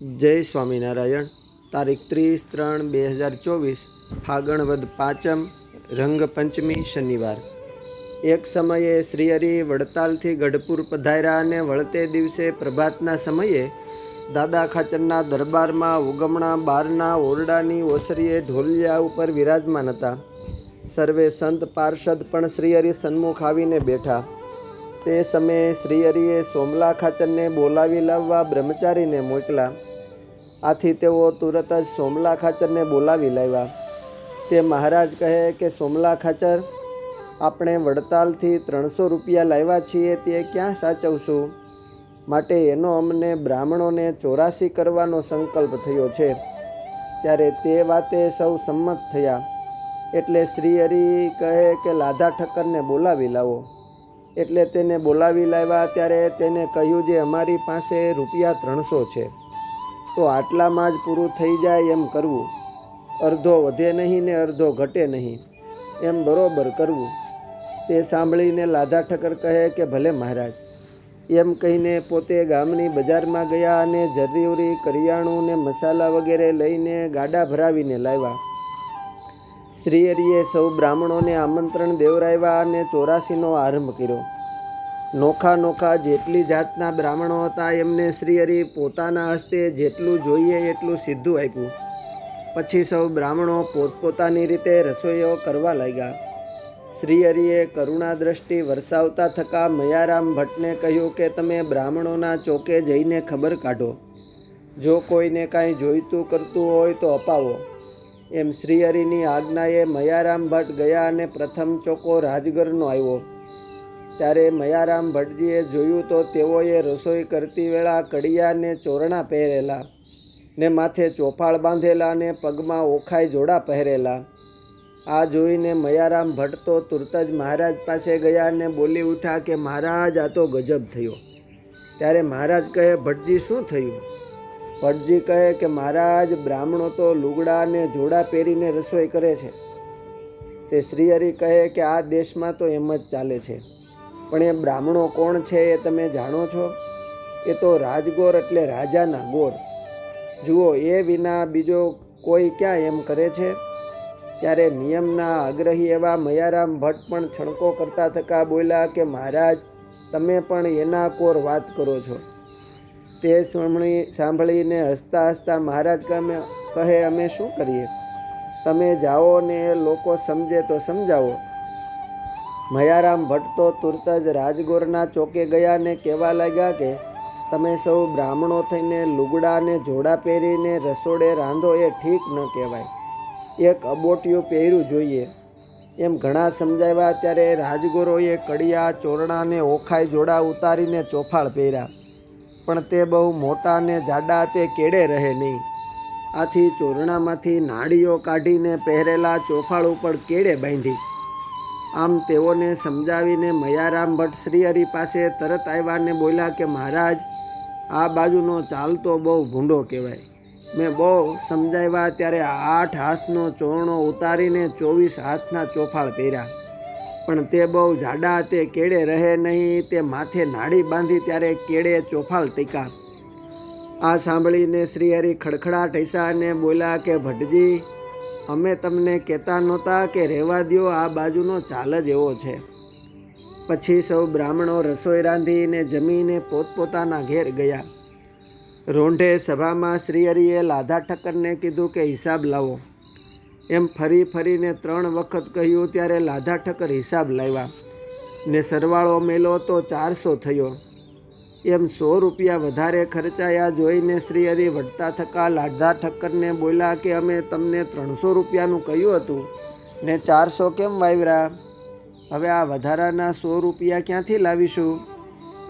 જય સ્વામિનારાયણ. તારીખ ત્રીસ ત્રણ બે હજાર ચોવીસ, ફાગણવદ પાંચમ, રંગપંચમી શનિવાર. એક સમયે શ્રીહરિ વડતાલથી ગઢપુર પધાર્યા અને વળતે દિવસે પ્રભાતના સમયે દાદા ખાચરના દરબારમાં ઉગમણા બારના ઓરડાની ઓસરીએ ઢોલિયા ઉપર વિરાજમાન હતા. સર્વે સંત પાર્ષદ પણ શ્રીહરિ સન્મુખ આવીને બેઠા. તે સમયે શ્રી હરિએ સોમલા ખાચરને બોલાવી લાવવા બ્રહ્મચારીને મોકલા. આથી તેઓ તુરત જ સોમલા ખાચરને બોલાવી લાવ્યા. તે મહારાજ કહે કે, સોમલા ખાચર, આપણે વડતાલથી ત્રણસો રૂપિયા લાવ્યા છીએ, તે ક્યાં સાચવશું? માટે એનો અમને બ્રાહ્મણોને ચોરાસી કરવાનો સંકલ્પ થયો છે. ત્યારે તે વાતે સૌ સંમત થયા. એટલે શ્રી હરિ કહે કે, લાધા ઠક્કરને બોલાવી લાવો. એટલે તેને બોલાવી લાવ્યા ત્યારે તેને કહ્યું જે અમારી પાસે રૂપિયા ત્રણસો છે, તો આટલામાં જ પૂરું થઈ જાય એમ કરવું. અડધો વધે નહીં ને અડધો ઘટે નહીં, એમ બરોબર કરવું. તે સાંભળીને લાધા ઠક્કર કહે કે ભલે મહારાજ, એમ કહીને પોતે ગામની બજારમાં ગયા અને જરીવરી કરિયાણું ને મસાલા વગેરે લઈને ગાડા ભરાવીને લાવ્યા. શ્રીહરિએ સૌ બ્રાહ્મણોને આમંત્રણ દેવરાવ્યા અને ચોરાસીનો આરંભ કર્યો. નોખા નોખા જેટલી જાતના બ્રાહ્મણો હતા, એમને શ્રીહરિ પોતાના હસ્તે જેટલું જોઈએ એટલું સીધું આપ્યું. પછી સૌ બ્રાહ્મણો પોતપોતાની રીતે રસોઈઓ કરવા લાગ્યા. શ્રીહરિએ કરુણા દ્રષ્ટિ વરસાવતા થકા મયારામ ભટ્ટને કહ્યું કે, તમે બ્રાહ્મણોના ચોકે જઈને ખબર કાઢો. જો કોઈને કાંઈ જોઈતું કરતું હોય તો અપાવો. એમ શ્રીહરિની આજ્ઞાએ મયારામ ભટ્ટ ગયા અને પ્રથમ ચોકો રાજગરનો આવ્યો. ત્યારે મયારામ ભટ્ટજીએ જોયું તો તેઓએ રસોઈ કરતી વેળા કડિયાને ચોરણા પહેરેલા ને માથે ચોફાળ બાંધેલા ને પગમાં ઓખાઈ જોડા પહેરેલા. આ જોઈને મયારામ ભટ્ટ તો તુરત જ મહારાજ પાસે ગયા અને બોલી ઉઠ્યા કે, મહારાજ, આ તો ગજબ થયો. ત્યારે મહારાજ કહે, ભટ્ટજી, શું થયું? ભટ્ટજી કહે કે મહારાજ, બ્રાહ્મણો તો લુગડા ને જોડા પહેરીને રસોઈ કરે છે. તે શ્રીહરિ કહે કે આ દેશમાં તો એમ જ ચાલે છે. પણ એ બ્રાહ્મણો કોણ છે એ તમે જાણો છો? એ તો રાજગોર એટલે રાજાના ગોર. જુઓ, એ વિના બીજો કોઈ ક્યાં એમ કરે છે? ત્યારે નિયમના આગ્રહી એવા મયારામ ભટ્ટ પણ છણકો કરતા થકા બોલ્યા કે મહારાજ, તમે પણ એના કોર વાત કરો છો. તે સાંભળી સાંભળીને હસતા હસતા મહારાજ કમે કહે, અમે શું કરીએ? તમે જાઓ ને લોકો સમજે તો સમજાવો. મયારામ ભટ્ટ તો તુરત જ રાજગોરના ચોકે ગયા ને કહેવા લાગ્યા કે, તમે સૌ બ્રાહ્મણો થઈને લુગડા ને જોડા પહેરીને રસોડે રાંધો એ ઠીક ન કહેવાય. એક અબોટિયું પહેર્યું જોઈએ. એમ ઘણા સમજાવ્યા, ત્યારે રાજગોરોએ કડિયા ચોરણાને ઓખાઈ જોડા ઉતારીને ચોફાળ પહેર્યા. પણ તે બહુ મોટા ને જાડા તે કેડે રહે નહીં. આથી ચોરણામાંથી નાડીઓ કાઢીને પહેરેલા ચોફાળ ઉપર કેડે બાંધી. આમ તેઓને સમજાવીને મયારામ ભટ્ટ શ્રીહરિ પાસે તરત આવ્યા ને બોલ્યા કે, મહારાજ, આ બાજુનો ચાલતો બહુ ભૂંડો કહેવાય. મેં બહુ સમજાવ્યા ત્યારે આઠ હાથનો ચોરણો ઉતારીને ચોવીસ હાથના ચોફાળ પહેર્યા. પણ તે બહુ જાડા તે કેડે રહે નહીં, તે માથે નાડી બાંધી ત્યારે કેડે ચોફાલ ટીકા. આ સાંભળીને શ્રીહરિ ખડખડા હૈસા અને બોલ્યા કે, ભટ્ટજી, અમે તમને કહેતા નહોતા કે રહેવા દ્યો, આ બાજુનો ચાલ જ એવો છે. પછી સૌ બ્રાહ્મણો રસોઈ રાંધીને જમીને પોતપોતાના ઘેર ગયા. રોંઢે સભામાં શ્રીહરિએ લાધા ઠક્કરને કીધું કે, હિસાબ લાવો. એમ ફરી ફરીને ત્રણ વખત કહ્યું, ત્યારે લાધા ઠક્કર હિસાબ લાવ્યા ને સરવાળો મેલો તો ચારસો થયો. એમ સો રૂપિયા વધારે ખર્ચાયા જોઈને શ્રી હરિ વટતા થકા લાધા ઠક્કરને બોલ્યા કે અમે તમને ત્રણસો રૂપિયાનું કહ્યું હતું ને ચારસો કેમ વાવરા હવે આ વધારાના સો રૂપિયા ક્યાંથી લાવીશું?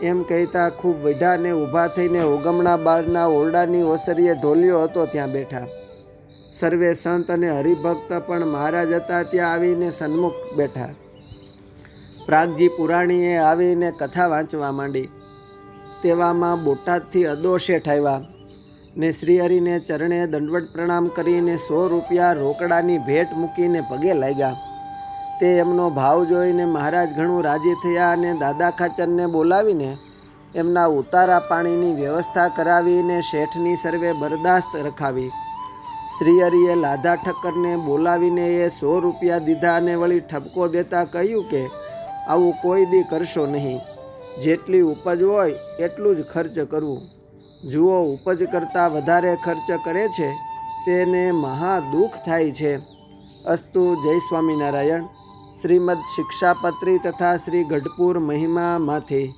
એમ કહેતા ખૂબ વઢાને ઊભા થઈને ઓગમણા બારના ઓરડાની ઓસરીએ ઢોલ્યો હતો ત્યાં બેઠા. સર્વે સંત અને હરિભક્ત પણ મહારાજ હતા, ત્યાં આવીને સન્મુખ બેઠા. પ્રાગજી પુરાણીએ આવીને કથા વાંચવા માંડી. તેવામાં બોટાદથી અદો શેઠ આવ્યા ને શ્રીહરિને ચરણે દંડવટ પ્રણામ કરીને સો રૂપિયા રોકડાની ભેટ મૂકીને પગે લાગ્યા. તે એમનો ભાવ જોઈને મહારાજ ઘણું રાજી થયા અને દાદા ખાચરને બોલાવીને એમના ઉતારા પાણીની વ્યવસ્થા કરાવીને શેઠની સર્વે બરદાસ્ત રખાવી. શ્રી લાધા ઠક્કરને બોલાવીને એ સો રૂપિયા દીધા અને વળી ઠપકો દેતા કહ્યું કે, આવું કોઈ દી કરશો નહીં. જેટલી ઉપજ હોય એટલું જ ખર્ચ કરવું જુઓ, ઉપજ કરતાં વધારે ખર્ચ કરે છે, તેને મહા દુઃખ થાય છે. અસ્તુ જય સ્વામિનારાયણ. શ્રીમદ શિક્ષાપત્રી તથા શ્રી ગઢપુર મહિમામાંથી